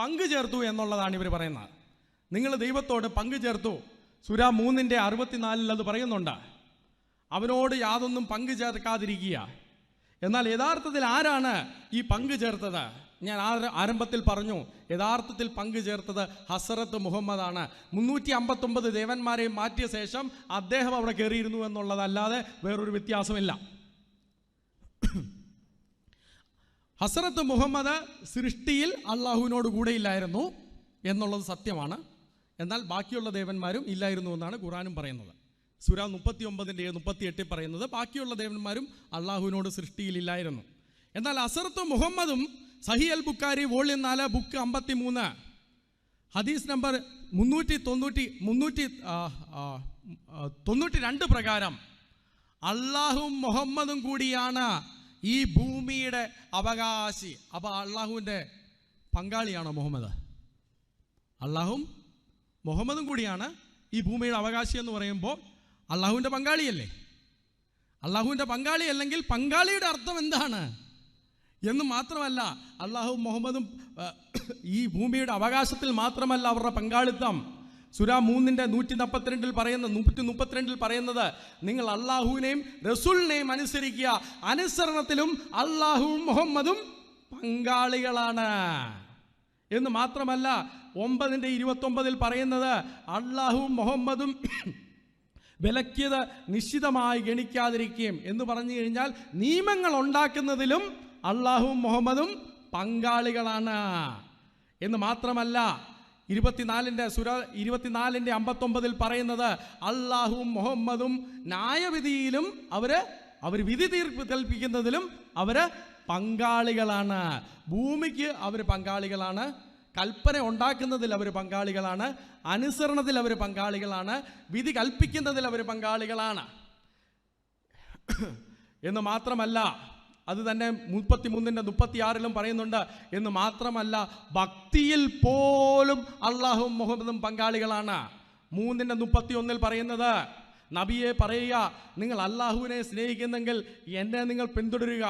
പങ്കു ചേർത്തു എന്നുള്ളതാണ് ഇവർ പറയുന്നത്. നിങ്ങൾ ദൈവത്തോട് പങ്കു ചേർത്തു സുര മൂന്നിന്റെ അറുപത്തിനാലിൽ അത് പറയുന്നുണ്ട്. അവനോട് യാതൊന്നും പങ്കു ചേർക്കാതിരിക്കുക എന്നാൽ യഥാർത്ഥത്തിൽ ആരാണ് ഈ പങ്കു ചേർത്തത് ഞാൻ ആരംഭത്തിൽ പറഞ്ഞു യഥാർത്ഥത്തിൽ പങ്കു ചേർത്തത് ഹസറത്ത് മുഹമ്മദാണ്. മുന്നൂറ്റി അമ്പത്തൊമ്പത് ദേവന്മാരെയും മാറ്റിയ ശേഷം അദ്ദേഹം അവിടെ കയറിയിരുന്നു എന്നുള്ളതല്ലാതെ വേറൊരു വ്യത്യാസമില്ല. ഹസറത്ത് മുഹമ്മദ് സൃഷ്ടിയിൽ അള്ളാഹുവിനോട് കൂടെയില്ലായിരുന്നു എന്നുള്ളത് സത്യമാണ്. എന്നാൽ ബാക്കിയുള്ള ദേവന്മാരും ഇല്ലായിരുന്നു എന്നാണ് ഖുറാനും പറയുന്നത്. സുര മുപ്പത്തി ഒമ്പതിന്റെ മുപ്പത്തി എട്ടിൽ പറയുന്നത് ബാക്കിയുള്ള ദേവന്മാരും അള്ളാഹുവിനോട് സൃഷ്ടിയിലില്ലായിരുന്നു എന്നാൽ അസറത്ത് മുഹമ്മദും സഹി അൽ ബുക്കാരി വോള്യം നാല് ബുക്ക് അമ്പത്തി മൂന്ന് ഹദീസ് നമ്പർ മുന്നൂറ്റി തൊണ്ണൂറ്റി മുന്നൂറ്റി തൊണ്ണൂറ്റി രണ്ട് പ്രകാരം അള്ളാഹും മുഹമ്മദും കൂടിയാണ് ഈ ഭൂമിയുടെ അവകാശി. അപ്പോൾ അള്ളാഹുവിന്റെ പങ്കാളിയാണോ മുഹമ്മദ്? അള്ളാഹും മുഹമ്മദും കൂടിയാണ് ഈ ഭൂമിയുടെ അവകാശി എന്ന് പറയുമ്പോൾ അള്ളാഹുവിന്റെ പങ്കാളിയല്ലേ? അള്ളാഹുവിന്റെ പങ്കാളി അല്ലെങ്കിൽ പങ്കാളിയുടെ അർത്ഥം എന്താണ്? എന്ന് മാത്രമല്ല അള്ളാഹു മുഹമ്മദും ഈ ഭൂമിയുടെ അവകാശത്തിൽ മാത്രമല്ല അവരുടെ പങ്കാളിത്തം. സുര മൂന്നിന്റെ നൂറ്റി നാൽപ്പത്തിരണ്ടിൽ പറയുന്ന നൂറ്റി മുപ്പത്തിരണ്ടിൽ പറയുന്നത് നിങ്ങൾ അള്ളാഹുവിനെയും റസൂലിനെയും അനുസരിക്കുക. അനുസരണത്തിലും അള്ളാഹുവും മുഹമ്മദും പങ്കാളികളാണ്. എന്ന് മാത്രമല്ല ഒമ്പതിന്റെ ഇരുപത്തൊമ്പതിൽ പറയുന്നത് അള്ളാഹുവും മുഹമ്മദും വിലക്കിയത് നിശ്ചിതമായി ഗണിക്കാതിരിക്കുകയും. എന്ന് പറഞ്ഞു കഴിഞ്ഞാൽ നിയമങ്ങൾ ഉണ്ടാക്കുന്നതിലും അള്ളാഹുവും മുഹമ്മദും പങ്കാളികളാണ്. എന്ന് മാത്രമല്ല ഇരുപത്തിനാലിന്റെ സുര ഇരുപത്തിനാലിന്റെ അമ്പത്തൊമ്പതിൽ പറയുന്നത് അള്ളാഹും മുഹമ്മദും ന്യായവിധിയിലും അവർ അവർ വിധി തീർപ്പ് കൽപ്പിക്കുന്നതിലും അവർ പങ്കാളികളാണ്. ഭൂമിക്ക് അവർ പങ്കാളികളാണ്. കൽപ്പന ഉണ്ടാക്കുന്നതിൽ അവർ പങ്കാളികളാണ്. അനുസരണത്തിൽ അവർ പങ്കാളികളാണ്. വിധി കൽപ്പിക്കുന്നതിൽ അവർ പങ്കാളികളാണ്. എന്ന് മാത്രമല്ല അത് തന്നെ മുപ്പത്തി മൂന്നിന്റെ മുപ്പത്തിയാറിലും പറയുന്നുണ്ട്. എന്ന് മാത്രമല്ല ഭക്തിയിൽ പോലും അള്ളാഹും മുഹമ്മദും പങ്കാളികളാണ്. മൂന്നിന്റെ മുപ്പത്തി ഒന്നിൽ പറയുന്നത് നബിയെ പറയുക നിങ്ങൾ അള്ളാഹുവിനെ സ്നേഹിക്കുന്നെങ്കിൽ എന്നെ നിങ്ങൾ പിന്തുടരുക.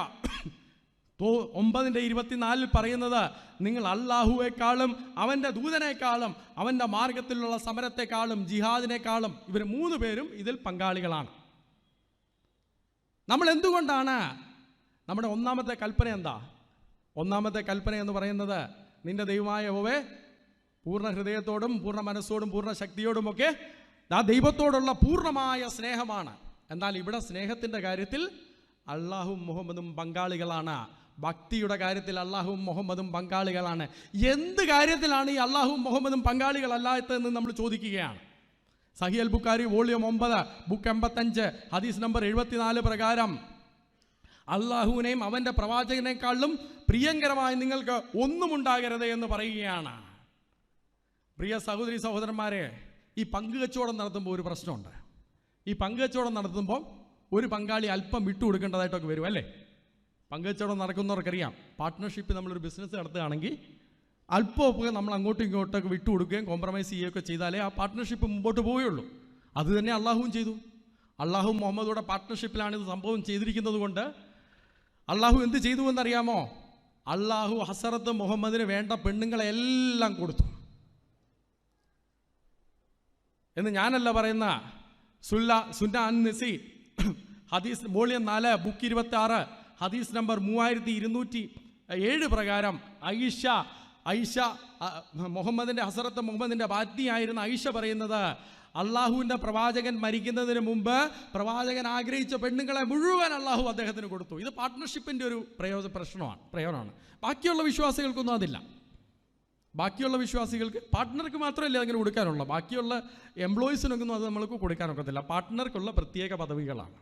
ഒമ്പതിന്റെ ഇരുപത്തിനാലിൽ പറയുന്നത് നിങ്ങൾ അള്ളാഹുവേക്കാളും അവന്റെ ദൂതനേക്കാളും അവന്റെ മാർഗത്തിലുള്ള സമരത്തെക്കാളും ജിഹാദിനേക്കാളും ഇവർ മൂന്ന് പേരും ഇതിൽ പങ്കാളികളാണ്. നമ്മൾ എന്തുകൊണ്ടാണ് നമ്മുടെ ഒന്നാമത്തെ കൽപ്പന എന്താ? ഒന്നാമത്തെ കൽപ്പന എന്ന് പറയുന്നത് നിന്റെ ദൈവമായ ഓവേ പൂർണ ഹൃദയത്തോടും പൂർണ മനസ്സോടും പൂർണ ശക്തിയോടും ഒക്കെ ആ ദൈവത്തോടുള്ള പൂർണമായ സ്നേഹമാണ്. എന്നാൽ ഇവിടെ സ്നേഹത്തിന്റെ കാര്യത്തിൽ അള്ളാഹും മുഹമ്മദും പങ്കാളികളാണ്. ഭക്തിയുടെ കാര്യത്തിൽ അള്ളാഹുവും മുഹമ്മദും പങ്കാളികളാണ്. എന്ത് കാര്യത്തിലാണ് ഈ അള്ളാഹുവും മുഹമ്മദും പങ്കാളികളല്ലാത്തതെന്ന് നമ്മൾ ചോദിക്കുകയാണ്. സഹിയൽ ബുക്കാരി വോളിയം ഒമ്പത് ബുക്ക് എൺപത്തഞ്ച് ഹദീസ് നമ്പർ എഴുപത്തിനാല് പ്രകാരം അള്ളാഹുവിനെയും അവന്റെ പ്രവാചകനേക്കാളും പ്രിയങ്കരമായി നിങ്ങൾക്ക് ഒന്നും ഉണ്ടാകരുത് എന്ന് പറയുകയാണ്. പ്രിയ സഹോദരി സഹോദരന്മാരെ ഈ പങ്കുകച്ചവടം നടത്തുമ്പോൾ ഒരു പ്രശ്നമുണ്ട്. ഈ പങ്കുകച്ചവടം നടത്തുമ്പോൾ ഒരു പങ്കാളി അല്പം വിട്ടു കൊടുക്കേണ്ടതായിട്ടൊക്കെ വരും അല്ലേ? പങ്കുവച്ചവടം നടക്കുന്നവർക്കറിയാം പാർട്ട്ണർഷിപ്പ് നമ്മളൊരു ബിസിനസ് നടത്തുകയാണെങ്കിൽ അല്പമൊക്കെ നമ്മൾ അങ്ങോട്ടും ഇങ്ങോട്ടൊക്കെ വിട്ടു കൊടുക്കുകയും കോംപ്രമൈസ് ചെയ്യുകയൊക്കെ ചെയ്താലേ ആ പാർട്ട്ണർഷിപ്പ് മുമ്പോട്ട് പോവുകയുള്ളൂ. അതുതന്നെ അള്ളാഹുവും ചെയ്തു. അള്ളാഹു മുഹമ്മദോടെ പാർട്ട്ണർഷിപ്പിലാണ് ഇത് സംഭവം ചെയ്തിരിക്കുന്നത് കൊണ്ട് അള്ളാഹു എന്ത് ചെയ്തു എന്നറിയാമോ അള്ളാഹു ഹസറത്ത് മുഹമ്മദിന് വേണ്ട പെണ്ണുങ്ങളെല്ലാം കൊടുത്തു. എന്ന് ഞാനല്ല പറയുന്ന സുല്ല സുന്ന അൻ നസി ഹദീസ് വോളിയം നാല് ബുക്ക് ഇരുപത്തി ആറ് ഹദീസ് നമ്പർ മൂവായിരത്തി ഇരുന്നൂറ്റി ഏഴ് പ്രകാരം ഐഷ ഐഷ മുഹമ്മദിന്റെ ഹസറത്ത് മുഹമ്മദിന്റെ ഭാര്യയായിരുന്ന ഐഷ പറയുന്നത് അള്ളാഹുവിന്റെ പ്രവാചകൻ മരിക്കുന്നതിന് മുമ്പ് പ്രവാചകൻ ആഗ്രഹിച്ച പെണ്ണുങ്ങളെ മുഴുവൻ അള്ളാഹു അദ്ദേഹത്തിന് കൊടുത്തു. ഇത് പാർട്ട്ണർഷിപ്പിന്റെ ഒരു പ്രയോജന പ്രശ്നമാണ് പ്രയോജനമാണ്. ബാക്കിയുള്ള വിശ്വാസികൾക്കൊന്നും അതില്ല. ബാക്കിയുള്ള വിശ്വാസികൾക്ക് പാർട്ട്ണർക്ക് മാത്രമല്ല അങ്ങനെ കൊടുക്കാനുള്ളൂ. ബാക്കിയുള്ള എംപ്ലോയീസിനൊന്നും അത് നമ്മൾക്ക് കൊടുക്കാനൊക്കത്തില്ല. പാർട്ട്ണർക്കുള്ള പ്രത്യേക പദവികളാണ്.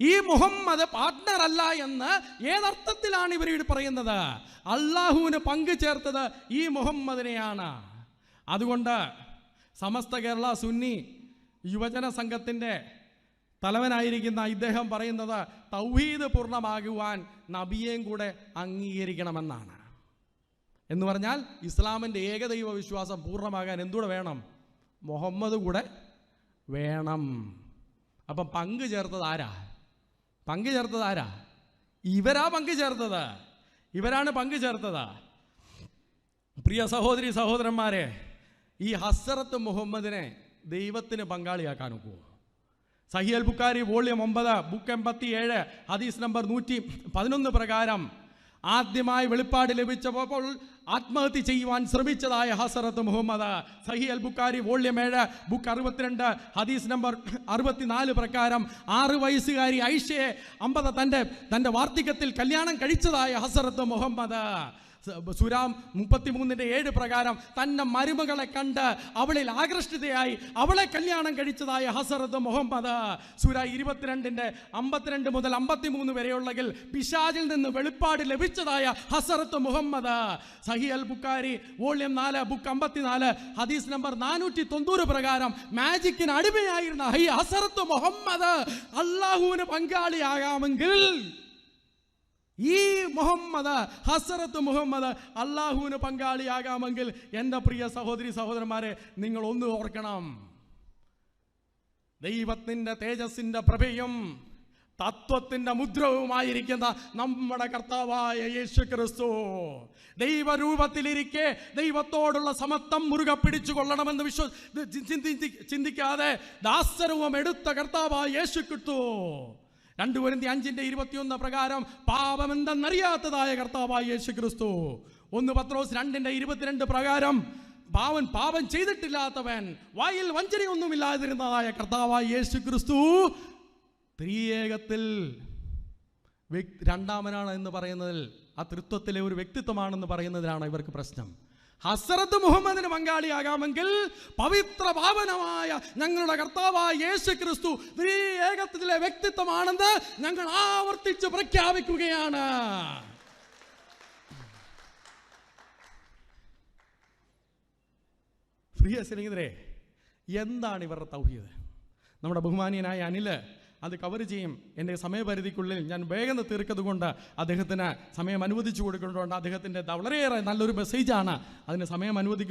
ഈ മുഹമ്മദ് പാർട്ട്ണർ അല്ല എന്ന് ഏതർത്ഥത്തിലാണ് ഇവർ പറയുന്നത്? അള്ളാഹുവിന് പങ്കു ചേർത്തത് ഈ മുഹമ്മദിനെയാണ്. അതുകൊണ്ട് സമസ്ത കേരള സുന്നി യുവജന സംഘത്തിന്റെ തലവനായിരിക്കുന്ന ഇദ്ദേഹം പറയുന്നത് തൗഹീദ് പൂർണമാകുവാൻ നബിയേയും കൂടെ അംഗീകരിക്കണമെന്നാണ്. എന്ന് പറഞ്ഞാൽ ഇസ്ലാമിന്റെ ഏകദൈവ വിശ്വാസം പൂർണമാകാൻ എന്തുകൂടെ വേണം? മുഹമ്മദ് കൂടെ വേണം. അപ്പം പങ്ക് ചേർത്തത് ആരാ? പങ്ക് ചേർത്തത് ആരാ? ഇവരാ പങ്ക് ചേർത്തത്. ഇവരാണ് പങ്കു ചേർത്തത്. പ്രിയ സഹോദരി സഹോദരന്മാരെ ഈ ഹസറത്ത് മുഹമ്മദിനെ ദൈവത്തിന് പങ്കാളിയാക്കാൻ ഒക്കുമോ സഹിയൽ ബുക്കാരി വോളിയം ഒമ്പത് ബുക്ക് എൺപത്തി ഏഴ് ഹദീസ് നമ്പർ നൂറ്റി പതിനൊന്ന് പ്രകാരം ആദ്യമായി വെളിപ്പാട് ലഭിച്ചപ്പോൾ ആത്മഹത്യ ചെയ്യുവാൻ ശ്രമിച്ചതായ Hazrat Muhammad. Sahih al Bukhari volume ഏഴ് ബുക്ക് അറുപത്തിരണ്ട് ഹദീസ് നമ്പർ അറുപത്തിനാല് പ്രകാരം ആറ് വയസ്സുകാരി ഐഷയെ അമ്പത് തന്റെ തന്റെ വാർദ്ധക്യത്തിൽ കല്യാണം കഴിച്ചതായ ഹസറത്ത് മുഹമ്മദ്. സുരാം മുപ്പത്തിമൂന്നിന്റെ ഏഴ് പ്രകാരം തന്റെ മരുമകളെ കണ്ട് അവളിൽ ആകർഷിതയായി അവളെ കല്യാണം കഴിച്ചതായ ഹസറത്ത് മുഹമ്മദ്. സുര ഇരുപത്തിരണ്ടിന്റെ അമ്പത്തിരണ്ട് മുതൽ അമ്പത്തിമൂന്ന് വരെയുള്ളതിൽ പിശാജിൽ നിന്ന് വെളിപ്പാട് ലഭിച്ചതായ Hazrat Muhammad. Sahih al Bukhari volume നാല് ബുക്ക് അമ്പത്തിനാല് ഹദീസ് നമ്പർ നാനൂറ്റി തൊണ്ണൂറ് പ്രകാരം മാജിക്കിന് അടിമയായിരുന്ന ഹസറത്ത് മുഹമ്മദ് അള്ളാഹുവിന് പങ്കാളിയാകാമെങ്കിൽ ഈ മുഹമ്മദ് ഹസറത്ത് മുഹമ്മദ് അള്ളാഹുവിന് പങ്കാളിയാകാമെങ്കിൽ എന്റെ പ്രിയ സഹോദരി സഹോദരന്മാരെ നിങ്ങൾ ഒന്ന് ഓർക്കണം. ദൈവത്തിന്റെ തേജസ്സിന്റെ പ്രഭയും തത്വത്തിന്റെ മുദ്രവുമായിരിക്കുന്ന നമ്മുടെ കർത്താവായ യേശു ക്രിസ്തു ദൈവരൂപത്തിലിരിക്കെ ദൈവത്തോടുള്ള സമത്വം മുറുകെ പിടിച്ചു കൊള്ളണമെന്ന് വിശ്വ ചിന്തി- ചിന്തിക്കാതെ ദാസരൂപം എടുത്ത കർത്താവായ യേശു ക്രിസ്തു രണ്ടു അഞ്ചിന്റെ ഇരുപത്തിയൊന്ന് പ്രകാരം പാപമെന്തെന്നറിയാത്തതായ കർത്താവായ യേശു ക്രിസ്തു ഒന്ന് പത്രോസ് രണ്ടിന്റെ ഇരുപത്തിരണ്ട് പ്രകാരം പാവൻ പാപം ചെയ്തിട്ടില്ലാത്തവൻ വായിൽ വഞ്ചനയൊന്നുമില്ലാതിരുന്നതായ കർത്താവായ യേശു ക്രിസ്തു ത്രിയേകത്തിൽ രണ്ടാമനാണ് എന്ന് പറയുന്നതിൽ ആ തൃത്വത്തിലെ ഒരു വ്യക്തിത്വമാണെന്ന് പറയുന്നതിലാണ് ഇവർക്ക് പ്രശ്നം. ഹസറത്ത് മുഹമ്മദിന് പങ്കാളിയാകാമെങ്കിൽ പവിത്ര ഭാവനമായ ഞങ്ങളുടെ കർത്താവായ യേശു ക്രിസ്തു ഏകത്വത്തിലെ വ്യക്തിത്വമാണെന്ന് ഞങ്ങൾ ആവർത്തിച്ച് പ്രഖ്യാപിക്കുകയാണ്. പ്രിയ സ്നേഹിതരെ എന്താണ് ഇവരുടെ തൗഹീദ്? നമ്മുടെ ബഹുമാനീയനായ അനിൽ അത് കവർ ചെയ്യും. എന്റെ സമയപരിധിക്കുള്ളിൽ ഞാൻ വേഗം തീർക്കത് കൊണ്ട് അദ്ദേഹത്തിന് സമയം അനുവദിച്ചു കൊടുക്കുന്നുണ്ട് അദ്ദേഹത്തിന്റെ വളരെയേറെ നല്ലൊരു മെസ്സേജാണ് അതിന് സമയം അനുവദിക്കും